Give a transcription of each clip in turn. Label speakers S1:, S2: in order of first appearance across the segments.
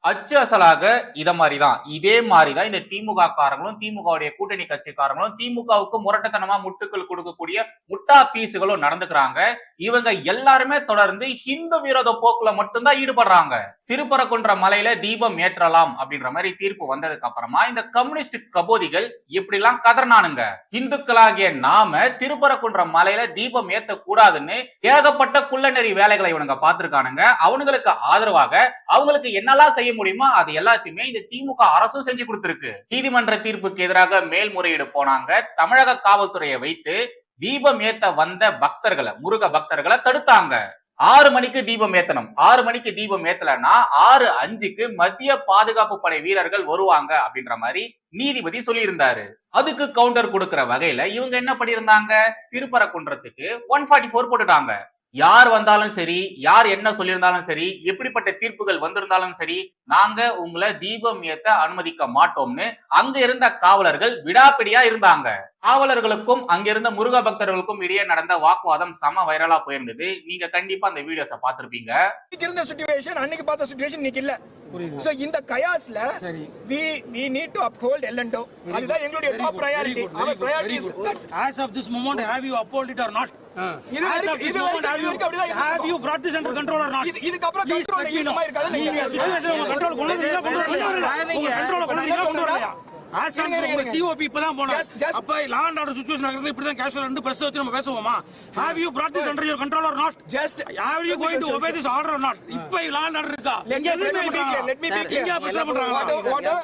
S1: அச்சு அசலாக இத மாதிரிதான். இதே மாதிரிதான் இந்த திமுக காரங்களும் திமுகவுடைய கூட்டணி கட்சிக்காரங்களும் திமுகவுக்கு முரட்டத்தனமா முட்டுக்கள் கொடுக்கக்கூடிய முட்டா பீஸுகளும் நடந்துக்கிறாங்க. இவங்க எல்லாருமே தொடர்ந்து ஹிந்து விரோத போக்குல மட்டும்தான் ஈடுபடுறாங்க. திருப்பரங்குன்ற மலையில தீபம் ஏற்றலாம் அப்படின்ற மாதிரி தீர்ப்பு வந்ததுக்கு அப்புறமா இந்த கம்யூனிஸ்ட் கபோதிகள் இப்படிலாம் எல்லாம் இந்துக்களாகிய நாம திருப்பரங்குன்ற மலையில தீபம் ஏத்த கூடாதுன்னு ஏகப்பட்ட குள்ளநெறி வேலைகளை இவனுங்க பார்த்திருக்கானுங்க. அவனுங்களுக்கு ஆதரவாக அவங்களுக்கு என்னெல்லாம் செய்ய முடியுமோ அது எல்லாத்தையுமே இந்த திமுக அரசும் செஞ்சு கொடுத்திருக்கு. நீதிமன்ற தீர்ப்புக்கு எதிராக மேல்முறையீடு போனாங்க. தமிழக காவல்துறையை வைத்து தீபம் ஏத்த வந்த பக்தர்களை முருக பக்தர்களை தடுத்தாங்க. ஆறு மணிக்கு தீபம் ஏத்தணும். ஆறு மணிக்கு தீபம் ஏத்தலைன்னா ஆறு அஞ்சுக்கு மத்திய பாதுகாப்பு படை வீரர்கள் வருவாங்க அப்படின்ற மாதிரி நீதிபதி சொல்லியிருந்தாரு. அதுக்கு கவுண்டர் கொடுக்கிற வகையில இவங்க என்ன பண்ணியிருந்தாங்க? திருப்பரங்குன்றத்துக்கு ஒன் ஃபார்ட்டி ஃபோர் போட்டுட்டாங்க. யார் வந்தாலும் சரி யார் என்ன சொல்லியிருந்தாலும் சரி எப்படிப்பட்ட தீர்ப்புகள் வந்திருந்தாலும் சரி நாங்க உங்களை தீபம் ஏத்த அனுமதிக்க மாட்டோம்னு அங்க இருந்த காவலர்கள் விடாப்பிடியா இருந்தாங்க. காவலர்களுக்கும் அங்கிருந்த முருக பக்தர்களுக்கும் இடையே நடந்த வாக்குவாதம் சம வைரலா போயிருந்தது. நீங்க கண்டிப்பா அந்த வீடியோஸ பாத்திருப்பீங்க
S2: இன்னைக்கு இருந்த சுச்சுவேஷன் அன்னைக்கு பார்த்த சுச்சுவேஷன் இன்னைக்கு இல்ல. சோ இந்த கயாஸ்ல. We we need to uphold எல்என்டோ அதுதான் எங்களுடைய top priority
S3: good,
S2: priority.
S3: Very
S2: is
S3: good.
S2: that
S3: As of this moment,
S2: இது இது
S3: brought this under control or not?
S2: இருக்காது.
S3: நீங்க கொண்டு கொண்டு கொண்டு கொண்டு இப்பதான் அப்ப law and order situation நடக்கிறது இப்படிதான் casual ரெண்டு press வச்சு நம்ம பேசுவோமா? Your control or not?
S2: Just-
S3: Are you going to obey this order or not? இப்ப order இருக்கா?
S2: Let
S3: எதுவுமே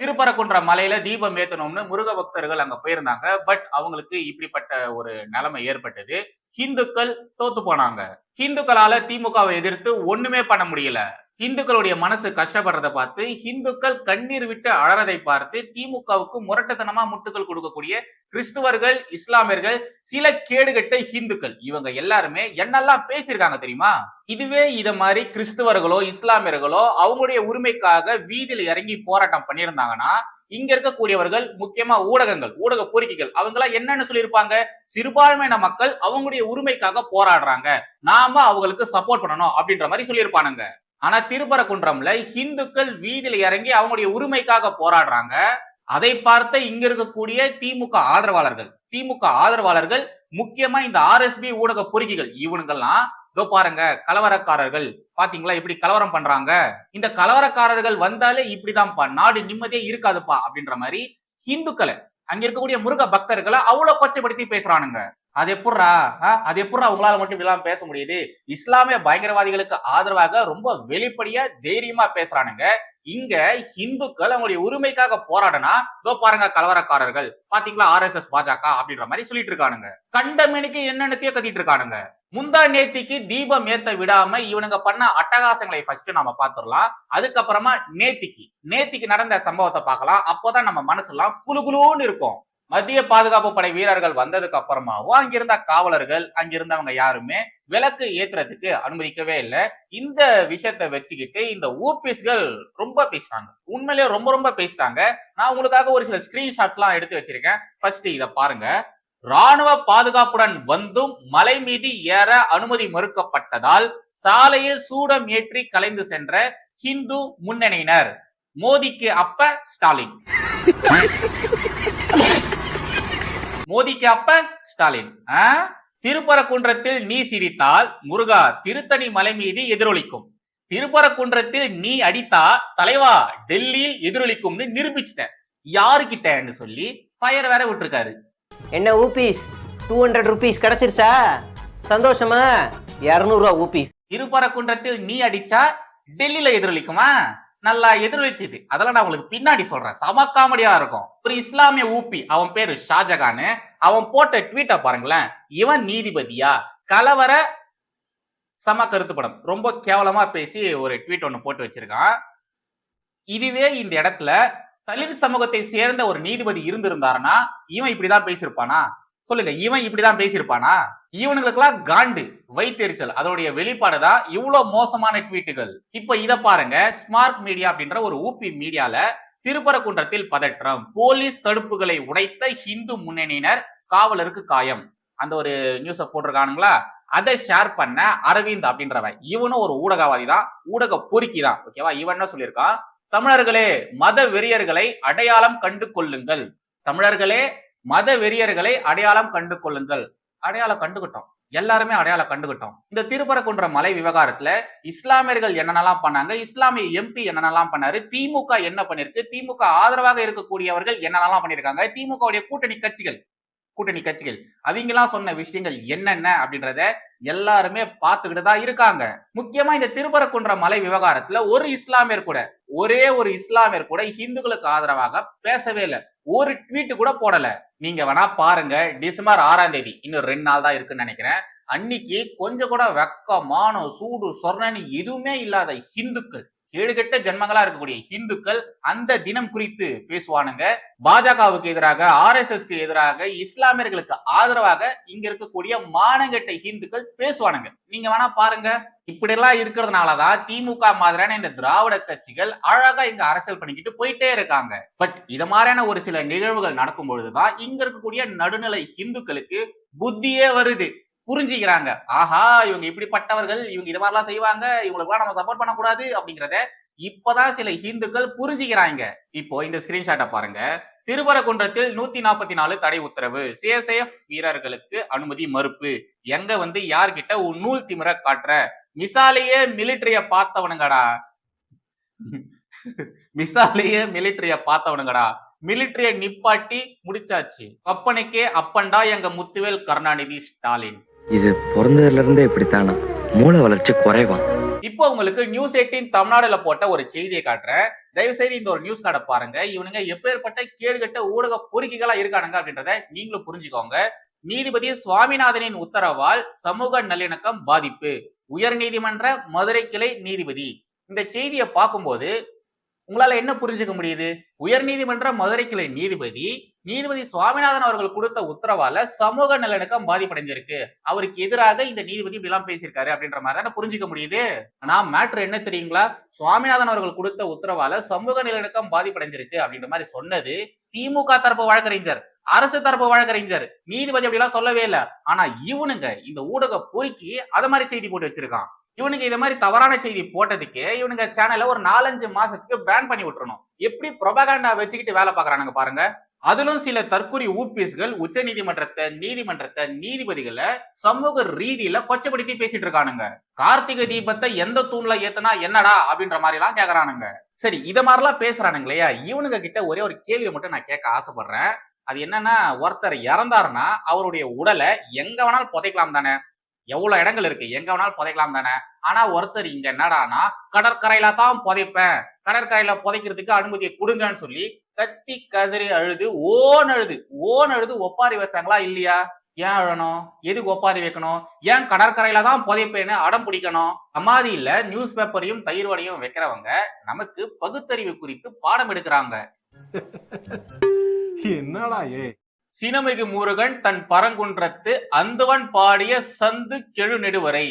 S1: திருப்பரங்குன்ற மலையில தீபம் ஏத்தணும்னு முருக பக்தர்கள் அங்க போயிருந்தாங்க பட் அவங்களுக்கு இப்படிப்பட்ட ஒரு நிலைமை ஏற்பட்டது ஹிந்துக்கள் தோத்து போனாங்க. ஹிந்துக்களால திமுகவை எதிர்த்து ஒண்ணுமே பண்ண முடியல. இந்துக்களுடைய மனசு கஷ்டப்படுறத பார்த்து ஹிந்துக்கள் கண்ணீர் விட்டு அழறதை பார்த்து திமுகவுக்கு முரட்டத்தனமா முட்டுகள் கொடுக்கக்கூடிய கிறிஸ்துவர்கள் இஸ்லாமியர்கள் சில கேடுகட்ட ஹிந்துக்கள். இவங்க எல்லாருமே என்னெல்லாம் பேசியிருக்காங்க தெரியுமா? இதுவே இத மாதிரி கிறிஸ்துவர்களோ இஸ்லாமியர்களோ அவங்களுடைய உரிமைக்காக வீதியில இறங்கி போராட்டம் பண்ணியிருந்தாங்கன்னா இங்க இருக்கக்கூடியவர்கள் முக்கியமா ஊடகங்கள் ஊடக கோரிக்கைகள் அவங்க எல்லாம் என்னன்னு சொல்லியிருப்பாங்க? சிறுபான்மையின மக்கள் அவங்களுடைய உரிமைக்காக போராடுறாங்க. நாம அவங்களுக்கு சப்போர்ட் பண்ணணும் அப்படின்ற மாதிரி சொல்லியிருப்பானுங்க. ஆனா திருப்பரங்குன்றம்ல இந்துக்கள் வீதியில இறங்கி அவங்களுடைய உரிமைக்காக போராடுறாங்க. அதை பார்த்த இங்க இருக்கக்கூடிய திமுக ஆதரவாளர்கள் திமுக ஆதரவாளர்கள் முக்கியமா இந்த ஆர்எஸ்பி ஊடக பொறுக்கிகள் இவனுங்கெல்லாம் இதோ பாருங்க கலவரக்காரர்கள். பாத்தீங்களா? இப்படி கலவரம் பண்றாங்க. இந்த கலவரக்காரர்கள் வந்தாலே இப்படிதான்ப்பா. நாடு நிம்மதியே இருக்காதுப்பா அப்படின்ற மாதிரி ஹிந்துக்களை அங்க இருக்கக்கூடிய முருக பக்தர்களை அவ்வளவு கொச்சைப்படுத்தி பேசுறானுங்க. அது எப்படிரா ஆஹ், அது எப்படிரா உங்களால மட்டும் இப்படிலாம் பேச முடியுது? இஸ்லாமிய பயங்கரவாதிகளுக்கு ஆதரவாக ரொம்ப வெளிப்படையா தைரியமா பேசுறானுங்க. இங்க இந்துக்கள் அவங்களுடைய உரிமைக்காக போராடனா இதோ பாருங்க கலவரக்காரர்கள். பாத்தீங்களா? ஆர்எஸ்எஸ் பாஜக அப்படின்ற மாதிரி சொல்லிட்டு இருக்கானுங்க. கண்டமேனிக்கு என்னென்னத்தையோ கத்திட்டு இருக்கானுங்க. முந்தா நேத்திக்கு தீபம் ஏத்த விடாம இவனுங்க பண்ண அட்டகாசங்களை ஃபர்ஸ்ட் நாம பாத்துடலாம் அதுக்கப்புறமா நேத்திக்கு. நேத்திக்கு நடந்த சம்பவத்தை பார்க்கலாம். அப்போதான் நம்ம மனசுலாம் குளு குளுன்னு இருக்கும். மத்திய பாதுகாப்பு படை வீரர்கள் வந்ததுக்கு அப்புறமாவும் அங்கிருந்த காவலர்கள் அங்கிருந்தவங்க யாருமே விளக்கு ஏத்துறதுக்கு அனுமதிக்கவே இல்லை. இந்த விஷயத்தை வச்சுக்கிட்டு இந்த ஊபிஸ்கள் ரொம்ப பேசுறாங்க. உண்மையிலேயே ரொம்ப ரொம்ப பேசிட்டாங்க நான் உங்களுக்காக ஒரு சில ஸ்கிரீன்ஷாட்ஸ் எல்லாம் எடுத்து வச்சிருக்கேன். ஃபர்ஸ்ட் இதை பாருங்க. ராணுவ பாதுகாப்புடன் வந்தும் மலை மீது ஏற அனுமதி மறுக்கப்பட்டதால் சாலையில் சூடம் ஏற்றி கலைந்து சென்ற ஹிந்து முன்னணியினர். மோடிக்கு அப்ப ஸ்டாலின். மோடிக்கு அப்ப ஸ்டாலின். ஆ? திருப்பரங்குன்றத்தில் நீ சிரித்தால் முருகா திருத்தணி மலை மீது எதிரொலிக்கும். திருப்பரக்குன்றத்தில் நீ அடித்தா தலைவா டெல்லியில் எதிரொலிக்கும்னு நிரூபிச்சிட்ட யாருக்கிட்டன்னு சொல்லி ஃபயர் வேற விட்டுருக்காரு.
S4: என்ன ஊபீஸ்? டூ ஹண்ட்ரட் ருபீஸ் கிடைச்சிருச்சா? சந்தோஷமா? இரநூறுவா ஊபீஸ்.
S1: திருப்பரங்குன்றத்தில் நீ அடிச்சா டெல்லியில எதிரொலிக்குமா? நல்லா எதிரொலிச்சுது. அதெல்லாம் நான் உங்களுக்கு பின்னாடி சொல்றேன். சம காமெடியா இருக்கும். ஒரு இஸ்லாமிய ஊபி அவன் பேரு ஷாஜகான் அவன் போட்ட ட்வீட்டை பாருங்களேன். இவன் நீதிபதியா? கலவர சம கருத்து படம் ரொம்ப கேவலமா பேசி ஒரு ட்வீட் ஒன்று போட்டு வச்சிருக்கான். இதுவே இந்த இடத்துல தலித் சமூகத்தை சேர்ந்த ஒரு நீதிபதி இருந்திருந்தாருன்னா இவன் இப்படிதான் பேசியிருப்பானா? சொல்லுங்க இவன் இப்படிதான் பேசியிருப்பானா? இவனுங்களுக்கெல்லாம் காண்டு வைத்தெரிச்சல். அதோடைய வெளிப்பாடு தான் இவ்வளவு மோசமான ட்வீட்டுகள். இப்ப இத பாருங்க ஸ்மார்ட் மீடியா அப்படின்ற ஒரு ஊபி மீடியால திருப்பரங்குன்றத்தில் பதற்றம். போலீஸ் தடுப்புகளை உடைத்த ஹிந்து முன்னணியினர் காவலருக்கு காயம். அந்த ஒரு நியூஸ போட்டிருக்கானுங்களா? அதை ஷேர் பண்ண அரவிந்த் அப்படின்றவன். இவனும் ஒரு ஊடகவாதி தான் ஊடக பொறுக்கி தான். ஓகேவா? இவன் என்ன சொல்லியிருக்கான்? தமிழர்களே மத வெறியர்களை அடையாளம் கண்டு கொள்ளுங்கள். தமிழர்களே மத வெறியர்களை அடையாளம் கண்டு கொள்ளுங்கள். அடையாளம் கண்டுகிட்டோம். எல்லாருமே அடையாளம் கண்டுகிட்டோம். இந்த திருப்பரங்குன்ற மலை விவகாரத்துல இஸ்லாமியர்கள் என்னென்னலாம் பண்ணாங்க? இஸ்லாமிய எம்பி என்னென்னலாம் பண்ணாரு? திமுக என்ன பண்ணிருக்கு? திமுக ஆதரவாக இருக்கக்கூடியவர்கள் என்னென்னலாம் பண்ணிருக்காங்க? திமுகவுடைய கூட்டணி கட்சிகள் கூட்டணி கட்சிகள். அவங்கெல்லாம் சொன்ன விஷயங்கள் என்னென்ன அப்படின்றத எல்லாருமே பார்த்துக்கிட்டு தான் இருக்காங்க. முக்கியமா இந்த திருப்பரக்குன்ற மலை விவகாரத்துல ஒரு இஸ்லாமியர் கூட ஒரே ஒரு இஸ்லாமியர் கூட இந்துக்களுக்கு ஆதரவாக பேசவே இல்லை. ஒரு ட்வீட் கூட போடல. நீங்க வேணா பாருங்க. டிசம்பர் ஆறாம் தேதி இன்னும் ரெண்டு நாள் தான் இருக்குன்னு நினைக்கிறேன். அன்னைக்கு கொஞ்சம் கூட வெக்க மானம் சூடு சொர்ணனி எதுவுமே இல்லாத இந்துக்கள் ஏழுகெட்ட ஜென்மங்களா இருக்கக்கூடிய இந்துக்கள் அந்த தினம் குறித்து பேசுவானுங்க. பாஜகவுக்கு எதிராக ஆர் எஸ் எஸ்க்கு எதிராக இஸ்லாமியர்களுக்கு ஆதரவாக இங்க இருக்கக்கூடிய மானங்கெட்ட இந்துக்கள் பேசுவானுங்க. நீங்க வேணா பாருங்க. இப்படிலாம் இருக்கிறதுனாலதான் திமுக மாதிரியான இந்த திராவிட கட்சிகள் அழகா இங்க அரசியல் பண்ணிக்கிட்டு போயிட்டே இருக்காங்க. பட் இது மாதிரியான ஒரு சில நிகழ்வுகள் நடக்கும் பொழுதுதான் இங்க இருக்கக்கூடிய நடுநிலை இந்துக்களுக்கு புத்தியே வருது. புரிஞ்சுக்கிறாங்க. ஆஹா இவங்க இப்படிப்பட்டவர்கள் இவங்க இது மாதிரிலாம் செய்வாங்க இவங்களுக்குலாம் நம்ம சப்போர்ட் பண்ணக்கூடாது அப்படிங்கிறத இப்பதான் சில இந்துக்கள் புரிஞ்சுக்கிறாங்க. இப்போ இந்த ஸ்கிரீன்ஷாட்டை பாருங்க. திருவரகுன்றத்தில் நூத்தி நாற்பத்தி நாலு தடை உத்தரவு. சிஎஸ்ஐஎஃப் வீரர்களுக்கு அனுமதி மறுப்பு. எங்க வந்து யார்கிட்ட உன் நூல் திமிர காட்டுற? மிசாலேயே மிலிட்டரிய பார்த்தவனுங்கடா. மிசாலேயே மிலிட்டரிய பார்த்தவனுங்கடா. மிலிட்டரிய நிப்பாட்டி முடிச்சாச்சு. அப்பனுக்கே அப்பன்டா எங்க முத்துவேல் கருணாநிதி ஸ்டாலின்.
S5: இது பிறந்ததுல இருந்தே இப்படித்தானா? மூளை வளர்ச்சி குறைவான்
S1: இப்போ உங்களுக்கு நியூஸ் எயிட்டீன் தமிழ்நாடுல போட்ட ஒரு செய்தியை காட்டுறேன். தயவு செய்து இந்த ஒரு நியூஸ் கார்டை பாருங்க. இவனுங்க எப்பேற்பட்ட கேடுகட்ட ஊடக பொறுக்கிகளா இருக்கானுங்க அப்படின்றத நீங்களும் புரிஞ்சுக்கோங்க. நீதிபதி சுவாமிநாதனின் உத்தரவால் சமூக நல்லிணக்கம் பாதிப்பு. உயர் நீதிமன்ற மதுரை கிளை நீதிபதி. இந்த செய்தியை பார்க்கும்போது உங்களால என்ன புரிஞ்சுக்க முடியுது? உயர் நீதிமன்ற மதுரை கிளை நீதிபதி நீதிபதி சுவாமிநாதன் அவர்கள் கொடுத்த உத்தரவால சமூக நலனுக்கம் பாதிப்படைஞ்சிருக்கு. அவருக்கு எதிராக இந்த நீதிபதி இப்படி எல்லாம் பேசியிருக்காரு அப்படின்ற மாதிரி தானே புரிஞ்சுக்க முடியுது? ஆனா மேட்ரு என்ன தெரியுங்களா? சுவாமிநாதன் அவர்கள் கொடுத்த உத்தரவால சமூக நிலநடுக்கம் பாதிப்படைஞ்சிருக்கு அப்படின்ற மாதிரி சொன்னது திமுக தரப்பு வழக்கறிஞர் அரசு தரப்பு வழக்கறிஞர். நீதிபதி அப்படி எல்லாம் சொல்லவே இல்லை. ஆனா இவனுங்க இந்த ஊடக பொறுக்கி அத மாதிரி செய்தி போட்டு வச்சிருக்கான். இவனுங்க இதை மாதிரி தவறான செய்தி போட்டதுக்கு இவனுங்க சேனலை ஒரு நாலஞ்சு மாசத்துக்கு பேன் பண்ணி விட்டுறணும். எப்படி ப்ரொபகாண்டா வச்சுக்கிட்டு வேலை பார்க்கறானுங்க பாருங்க. அதிலும் சில தற்கொலை ஊபிஸ்கள் உச்ச நீதிமன்றத்தை நீதிமன்றத்தை நீதிபதிகளை சமூக ரீதியில கொச்சப்படுத்தி பேசிட்டு இருக்கானுங்க. கார்த்திகை தீபத்தை எந்த தூண்ல ஏத்தனா என்னடா அப்படின்ற மாதிரி எல்லாம் கேக்குறானுங்க. சரி இத மாதிரிலாம் பேசுறானுங்க இல்லையா? இவனுங்க கிட்ட ஒரே ஒரு கேள்வியை மட்டும் நான் கேட்க ஆசைப்படுறேன். அது என்னன்னா ஒருத்தர் இறந்தாருன்னா அவருடைய உடலை எங்க வேணாலும் புதைக்கலாம் தானே? எவ்வளவு இடங்கள் இருக்கு? எங்க வேணாலும் புதைக்கலாம் தானே? ஆனா ஒருத்தர் இங்க என்னடானா கடற்கரையில தான் புதைப்பேன். கடற்கரையில புதைக்கிறதுக்கு அனுமதியை கொடுங்கன்னு சொல்லி கத்தி கதறி அழுது ஓன் அழுது. ஓன் அழுது ஒப்பாரி வச்சாங்களா இல்லையா? ஏன் அழணும்? எதுக்கு ஒப்பாரி வைக்கணும்? ஏன் கடற்கரையில தான் புதைப்பேன்னு அடம் பிடிக்கணும்? சமாதியில நியூஸ் பேப்பரையும் தயிர் வடையும் வைக்கிறவங்க நமக்கு பகுத்தறிவு குறித்து பாடம் எடுக்கிறாங்க.
S6: என்னடா ஏ?
S1: சினமிகு முருகன் தன் பரங்குன்றத்து அந்தவன் பாடிய சந்து கெழு நெடுவரை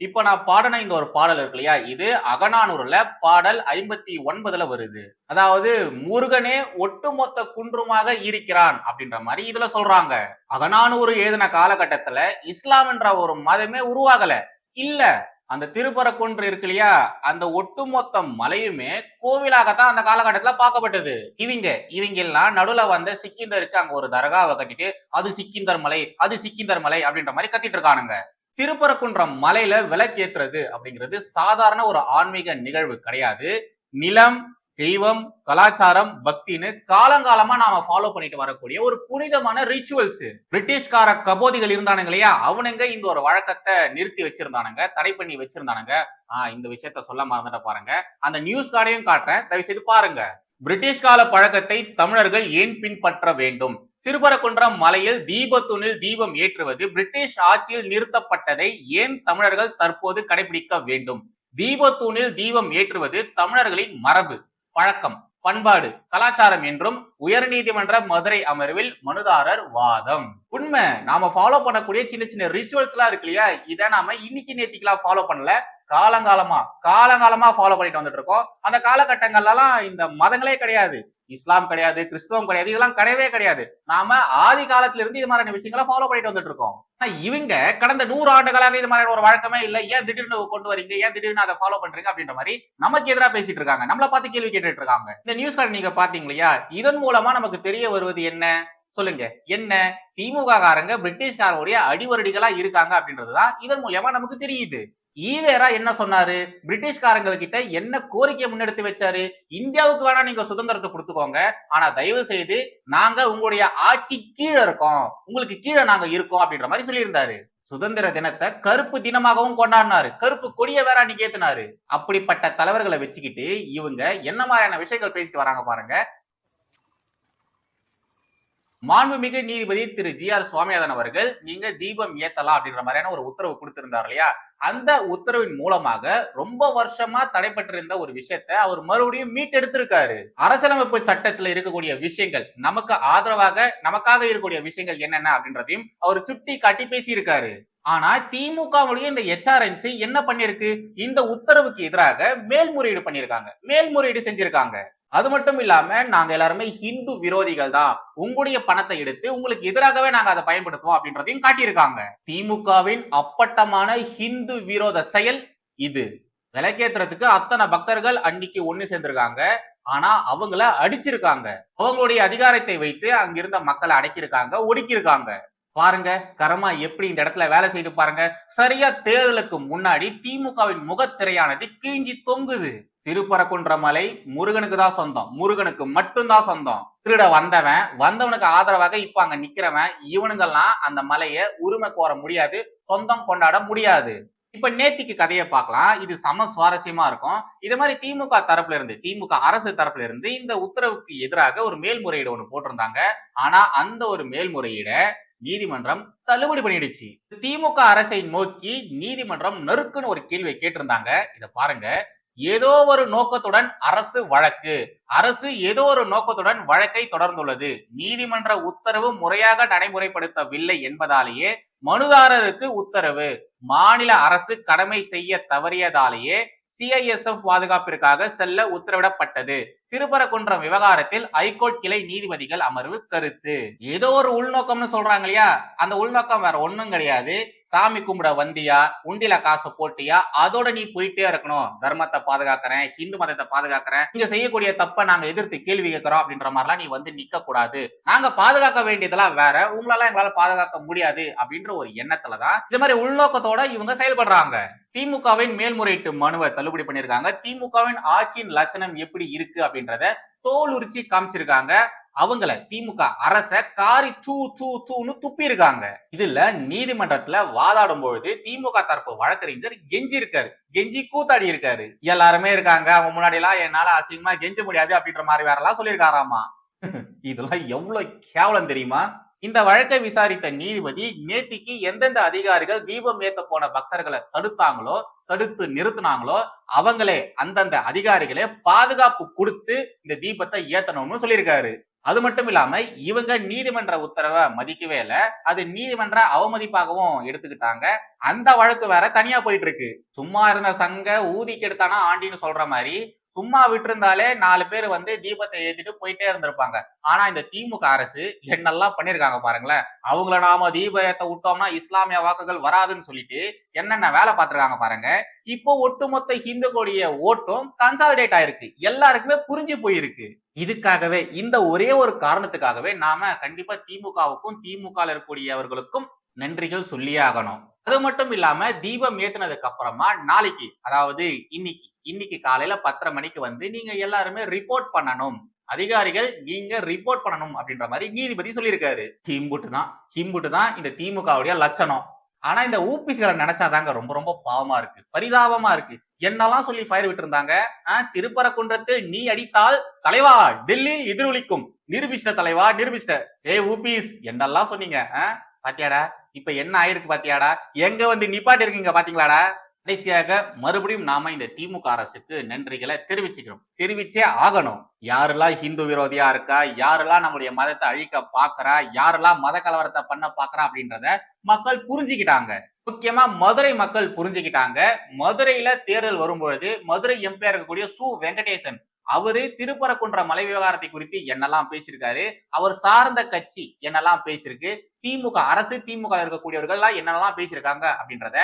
S1: இப்ப நான் பாடின இந்த ஒரு பாடல் இருக்கு இல்லையா? இது அகநானூர்ல பாடல் ஐம்பத்தி ஒன்பதுல வருது. அதாவது முருகனே ஒட்டுமொத்த குன்றுமாக இருக்கிறான் அப்படின்ற மாதிரி இதுல சொல்றாங்க. அகநானூறு எழுதின காலகட்டத்துல இஸ்லாம் என்ற ஒரு மதமே உருவாகல. இல்ல அந்த திருப்பரக்குன்று இருக்கு இல்லையா? அந்த ஒட்டுமொத்த மலையுமே கோவிலாகத்தான் அந்த காலகட்டத்துல பார்க்கப்பட்டது. இவங்க இவங்க எல்லாம் நடுவுல வந்த சிக்கிந்தருக்கு அங்க ஒரு தர்காவை கட்டிட்டு அது சிக்கிந்தர் மலை அது சிக்கிந்தர் மலை அப்படின்ற மாதிரி கத்திட்டு இருக்கானுங்க. திருப்பரக்குன்றம் மலையில விளக்கேற்றுறது அப்படிங்கிறது சாதாரண ஒரு ஆன்மீக நிகழ்வு கிடையாது. நிலம் தெய்வம் கலாச்சாரம் பக்தின்னு காலங்காலமா நாம ஃபாலோ பண்ணிட்டு வரக்கூடிய ஒரு புனிதமான ரிச்சுவல்ஸ் பிரிட்டிஷ்கார கபோதிகள் இருந்தானுங்க இல்லையா? அவனுங்க இந்த ஒரு வழக்கத்தை நிறுத்தி வச்சிருந்தானுங்க தடை பண்ணி வச்சிருந்தானுங்க. ஆஹ் இந்த விஷயத்த சொல்ல மறந்துட்ட பாருங்க. அந்த நியூஸ் கார்டையும் காட்டுறேன். தயவு செய்து பாருங்க. பிரிட்டிஷ் கால பழக்கத்தை தமிழர்கள் ஏன் பின்பற்ற வேண்டும்? திருப்பரங்குன்றம் மலையில் தீபத்துணில் தீபம் ஏற்றுவது பிரிட்டிஷ் ஆட்சியில் நிறுத்தப்பட்டதை ஏன் தமிழர்கள் தற்போது கடைபிடிக்க வேண்டும்? தீபத்தூணில் தீபம் ஏற்றுவது தமிழர்களின் மரபு. பழக்கம் பண்பாடு கலாச்சாரம் என்றும் உயர்நீதிமன்ற மதுரை அமர்வில் மனுதாரர் வாதம். உண்மை நாம ஃபாலோ பண்ணக்கூடிய சின்ன சின்ன ரிச்சுவல்ஸ் எல்லாம் இருக்கு இல்லையா? இதை நாம இன்னைக்கு நேத்திக்கெல்லாம் ஃபாலோ பண்ணல. காலங்காலமா காலங்காலமா ஃபாலோ பண்ணிட்டு வந்துட்டு இருக்கோம். அந்த காலகட்டங்கள்லாம் இந்த மதங்களே கிடையாது. இஸ்லாம் கிடையாது கிறிஸ்தவம் கிடையாது இதெல்லாம் கிடையவே கிடையாது. நாம ஆதி காலத்துல இருந்து இது மாதிரியான விஷயங்களை ஃபாலோ பண்ணிட்டு வந்துட்டு இருக்கோம். ஆனா இவங்க கடந்த நூறு ஆண்டுகளாக இது மாதிரி ஒரு வழக்கமே இல்ல. ஏன் திடீர்னு கொண்டு வரீங்க? ஏன் திடீர்னு அதை ஃபாலோ பண்றீங்க? அப்படின்ற மாதிரி நமக்கு எதிராக பேசிட்டு இருக்காங்க. நம்மள பார்த்து கேள்வி கேட்டுட்டு இருக்காங்க. இந்த நியூஸ் கார்டு நீங்க பாத்தீங்க இல்லையா இதன் மூலமா நமக்கு தெரிய வருவது என்ன? சொல்லுங்க. என்ன? திமுக காரங்க பிரிட்டிஷ்காரங்களுடைய அடிவரடிகளா இருக்காங்க அப்படின்றதுதான் இதன் மூலியமா நமக்கு தெரியுது. ஈவேரா என்ன சொன்னாரு? பிரிட்டிஷ்காரங்க கிட்ட என்ன கோரிக்கை முன்னெடுத்து வச்சாரு? இந்தியாவுக்கு வேணா நீங்க சுதந்திரத்தை கொடுத்துக்கோங்க. ஆனா தயவு செய்து நாங்க உங்களுடைய ஆட்சி கீழே இருக்கோம். உங்களுக்கு கீழே நாங்க இருக்கோம் அப்படின்ற மாதிரி சொல்லியிருந்தாரு. சுதந்திர தினத்தை கருப்பு தினமாகவும் கொண்டாடினாரு. கருப்பு கொடிய வேற அன்னைக்கு ஏத்துனாரு. அப்படிப்பட்ட தலைவர்களை வச்சுக்கிட்டு இவங்க என்ன மாதிரியான விஷயங்கள் பேசிட்டு வராங்க பாருங்க. மாண்புமிகு நீதிபதி திரு ஜி ஆர் சுவாமிநாதன் அவர்கள் நீங்க தீபம் ஏத்தலாம் அப்படின்ற மாதிரியான ஒரு உத்தரவு கொடுத்திருந்தார் இல்லையா? அந்த உத்தரவின் மூலமாக ரொம்ப வருஷமா தடைப்பட்டிருந்த ஒரு விஷயத்த அவர் மறுபடியும் மீட்டெடுத்திருக்காரு. அரசியலமைப்பு சட்டத்துல இருக்கக்கூடிய விஷயங்கள் நமக்கு ஆதரவாக நமக்காக இருக்கக்கூடிய விஷயங்கள் என்னென்ன அப்படின்றதையும் அவர் சுட்டி காட்டி பேசியிருக்காரு. ஆனா திமுகவுடைய இந்த எச்ஆர்என்சி என்ன பண்ணிருக்கு இந்த உத்தரவுக்கு எதிராக மேல்முறையீடு பண்ணிருக்காங்க மேல்முறையீடு செஞ்சிருக்காங்க. அது மட்டும் இல்லாம நாங்க எல்லாருமே ஹிந்து விரோதிகள் தான். உங்களுடைய பணத்தை எடுத்து உங்களுக்கு எதிராகவே நாங்க அதை பயன்படுத்துவோம் அப்படின்றதையும் காட்டியிருக்காங்க. திமுகவின் அப்பட்டமான ஹிந்து விரோத செயல் இது. விளக்கேத்துறதுக்கு அத்தனை பக்தர்கள் அன்னைக்கு ஒண்ணு சேர்ந்திருக்காங்க. ஆனா அவங்கள அடிச்சிருக்காங்க. அவங்களுடைய அதிகாரத்தை வைத்து அங்கிருந்த மக்களை அடக்கியிருக்காங்க ஒடுக்கியிருக்காங்க. பாருங்க கரமா எப்படி இந்த இடத்துல வேலை செய்து பாருங்க. சரியா தேர்தலுக்கு முன்னாடி திமுகவின் முகத்திரையானது கீஞ்சி தொங்குது. திருப்பரக்குன்ற மலை முருகனுக்கு தான் சொந்தம். முருகனுக்கு மட்டும்தான் சொந்தம். திருட வந்தவன் வந்தவனுக்கு ஆதரவாக இப்ப அங்க நிக்கிறவன் இவனுங்கெல்லாம் அந்த மலையை உரிமை கோர முடியாது சொந்தம் கொண்டாட முடியாது. இப்ப நேத்திக்கு கதையை பார்க்கலாம். இது சம சுவாரஸ்யமா இருக்கும். இது மாதிரி திமுக தரப்புல இருந்து திமுக அரசு தரப்புல இருந்து இந்த உத்தரவுக்கு எதிராக ஒரு மேல்முறையீடு ஒன்று போட்டிருந்தாங்க. ஆனா அந்த ஒரு மேல்முறையீட நீதிமன்றம் தள்ளுபடி பண்ணிடுச்சு. திமுக அரசை நோக்கி நீதிமன்றம் நறுக்குன்னு ஒரு கேள்வியை கேட்டிருந்தாங்க. இதை பாருங்க. ஏதோ ஒரு நோக்கத்துடன் அரசு வழக்கு. அரசு ஏதோ ஒரு நோக்கத்துடன் வழக்கை தொடர்ந்துள்ளது. நீதிமன்ற உத்தரவு முறையாக நடைமுறைப்படுத்தவில்லை என்பதாலேயே மனுதாரருக்கு உத்தரவு. மாநில அரசு கடமை செய்ய தவறியதாலேயே சிஐஎஸ்எஃப் பாதுகாப்பிற்காக செல்ல உத்தரவிடப்பட்டது. திருப்பரங்குன்றம் விவகாரத்தில் ஐகோர்ட் கிளை நீதிபதிகள் அமர்வு கருத்து. ஏதோ ஒரு உள்நோக்கம்னு சொல்றாங்க இல்லையா? அந்த உள்நோக்கம் வேற ஒண்ணும் கிடையாது. சாமி கும்பிட வந்தியா? உண்டில காசு போட்டியா? அதோட நீ போயிட்டே இருக்கணும். தர்மத்தை பாதுகாக்கிறேன் ஹிந்து மதத்தை பாதுகாக்கிறேன். நீங்க செய்யக்கூடிய தப்ப நாங்க எதிர்த்து கேள்வி கேட்கிறோம் அப்படின்ற மாதிரிலாம் நீ வந்து நிக்க கூடாது. நாங்க பாதுகாக்க வேண்டியதெல்லாம் வேற. உங்களால எங்களால பாதுகாக்க முடியாது அப்படின்ற ஒரு எண்ணத்துலதான் இது மாதிரி உள்நோக்கத்தோட இவங்க செயல்படுறாங்க. திமுகவின் மேல்முறையீட்டு மனுவை தள்ளுபடி பண்ணிருக்காங்க திமுகவின் ஆட்சியின் லட்சணம் எப்படி இருக்கு அப்படின்னு அப்படின்றத தோல் உரிச்சி காமிச்சிருக்காங்க. அவங்கள திமுக அரச காரி தூ தூ தூன்னு துப்பி இருக்காங்க இதுல நீதிமன்றத்துல வாதாடும் பொழுது திமுக தரப்பு வழக்கறிஞர் கெஞ்சி இருக்காரு கெஞ்சி கூத்தாடி இருக்காரு. எல்லாருமே இருக்காங்க. அவங்க முன்னாடி எல்லாம் என்னால அசிங்கமா கெஞ்ச முடியாது அப்படின்ற மாதிரி வேற எல்லாம் சொல்லியிருக்காராமா? இதெல்லாம் எவ்வளவு கேவலம் தெரியுமா? இந்த வழக்கை விசாரித்த நீதிபதி நேத்திக்கு எந்தெந்த அதிகாரிகள் தீபம் ஏத்த போன பக்தர்களை தடுத்தாங்களோ தடுத்து நிறுத்தினாங்களோ அவங்களே அந்தந்த அதிகாரிகளே பாதுகாப்பு கொடுத்து இந்த தீபத்தை ஏத்தணும்னு சொல்லியிருக்காரு. அது மட்டும் இல்லாம இவங்க நீதிமன்ற உத்தரவை மதிக்கவே இல்ல. அது நீதிமன்ற அவமதிப்பாகவும் எடுத்துக்கிட்டாங்க. அந்த வழக்கு வேற தனியா போயிட்டு இருக்கு. சும்மா இருந்த சங்க ஊதிக்கு கெடுத்தானா ஆண்டின்னு சொல்ற மாதிரி சும்மா விட்டுருந்தாலே நாலு பேர் வந்து தீபத்தை ஏத்திட்டு போயிட்டே இருந்திருப்பாங்க. ஆனா இந்த திமுக அரசு என்னெல்லாம் பண்ணிருக்காங்க பாருங்களேன். அவங்கள நாம தீபத்தை விட்டோம்னா இஸ்லாமிய வாக்குகள் வராதுன்னு சொல்லிட்டு என்னென்ன வேலை பார்த்திருக்காங்க பாருங்க. இப்போ ஒட்டுமொத்த ஹிந்துக்களுடைய ஓட்டும் கன்சாலிடேட் ஆயிருக்கு. எல்லாருக்குமே புரிஞ்சு போயிருக்கு. இதுக்காகவே இந்த ஒரே ஒரு காரணத்துக்காகவே நாம கண்டிப்பா திமுகவுக்கும் திமுக இருக்கக்கூடியவர்களுக்கும் நன்றிகள் சொல்லியே ஆகணும். அது மட்டும் இல்லாம தீபம் ஏத்தினதுக்கு அப்புறமா நாளைக்கு அதாவது இன்னைக்கு இன்னைக்கு காலையில பத்தரை மணிக்கு வந்து நீங்க எல்லாருமே ரிப்போர்ட் பண்ணணும். அதிகாரிகள் நீங்க ரிப்போர்ட் பண்ணணும் அப்படின்ற மாதிரி நீதிபதி சொல்லியிருக்காரு. ஹிம்புட்டு தான் ஹிம்புட்டு தான் இந்த திமுகவுடைய லட்சணம். ஆனா இந்த ஊபிசிகளை நினைச்சாதாங்க ரொம்ப ரொம்ப பாவமா இருக்கு. பரிதாபமா இருக்கு. என்னெல்லாம் சொல்லி ஃபயர் விட்டு இருந்தாங்க திருப்பரக்குன்றத்தில் நீ அடித்தால் தலைவா டெல்லியில் எதிரொலிக்கும். நிரூபிஷ்ட தலைவா நிரூபிச்சிட்ட ஏ ஊபிஸ் என்னெல்லாம் சொன்னீங்க? ஆ? பாத்தியாடா? இப்ப என்ன ஆயிருக்கு பாத்தியாடா? எங்க வந்து நிப்பாட்டி இருக்கீங்க பாத்தீங்களாடா? கடைசியாக மறுபடியும் நாம இந்த திமுக அரசுக்கு நன்றிகளை தெரிவிச்சுக்கிறோம். தெரிவிச்சே ஆகணும். யாரெல்லாம் ஹிந்து விரோதியா இருக்கா? யாரெல்லாம் நம்முடைய மதத்தை அழிக்க பாக்குறா? யாரெல்லாம் மத கலவரத்தை பண்ண பாக்குறா அப்படின்றத மக்கள் புரிஞ்சுக்கிட்டாங்க. முக்கியமா மதுரை மக்கள் புரிஞ்சுக்கிட்டாங்க. மதுரையில தேர்தல் வரும்பொழுது மதுரை எம்பியா இருக்கக்கூடிய சு. வெங்கடேசன் அவரு திருப்பரக்குன்ற மலை விவகாரத்தை குறித்து என்னெல்லாம் பேசியிருக்காரு அவர் சார்ந்த கட்சி என்னெல்லாம் பேசியிருக்கு திமுக அரசு திமுக இருக்கக்கூடியவர்கள் எல்லாம் என்னெல்லாம் பேசியிருக்காங்க அப்படின்றத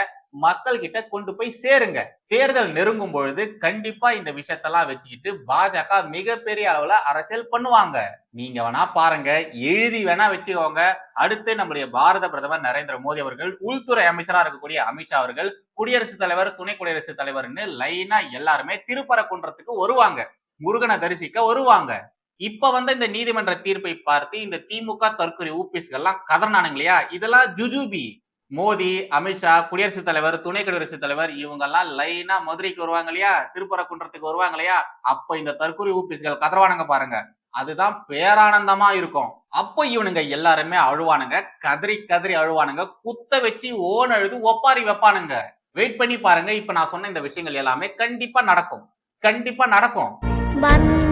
S1: மக்கள் கிட்ட கொண்டு போய் சேருங்க. தேர்தல் நெருங்கும் பொழுது கண்டிப்பா இந்த விஷயத்தெல்லாம் வச்சுக்கிட்டு பாஜக மிகப்பெரிய அளவுல அரசியல் பண்ணுவாங்க. நீங்க வேணா பாருங்க எழுதி வேணா வச்சுக்கோங்க. அடுத்து நம்முடைய பாரத பிரதமர் நரேந்திர மோடி அவர்கள் உள்துறை அமைச்சரா இருக்கக்கூடிய அமித்ஷா அவர்கள் குடியரசுத் தலைவர் துணை குடியரசுத் தலைவர்னு லைனா எல்லாருமே திருப்பரக்குன்றத்துக்கு வருவாங்க. முருகனை தரிசிக்க வருவாங்க. இப்ப வந்த இந்த நீதிமன்ற தீர்ப்பை பார்த்து இந்த திமுக தற்கொலை ஊபிஸ்கள்லாம் கதறானுங்க இல்லையா? இதெல்லாம் ஜுஜுபி மோடி அமித்ஷா குடியரசுத் தலைவர் துணை குடியரசுத் தலைவர் இவங்க எல்லாம் லைனா மதுரைக்கு வருவாங்க இல்லையா? திருப்பரக்குன்றத்துக்கு வருவாங்க இல்லையா? அப்ப இந்த தற்கொலை ஊபிஸ்கள் கதர்வானுங்க பாருங்க. அதுதான் பேரானந்தமா இருக்கும். அப்போ இவனுங்க எல்லாருமே அழுவானுங்க. கதறி கதறி அழுவானுங்க. குத்த வச்சு ஓன் அழுது ஒப்பாரி வைப்பானுங்க. வெயிட் பண்ணி பாருங்க. இப்ப நான் சொன்ன இந்த விஷயங்கள் எல்லாமே கண்டிப்பா நடக்கும். கண்டிப்பா நடக்கும்.
S6: வந்த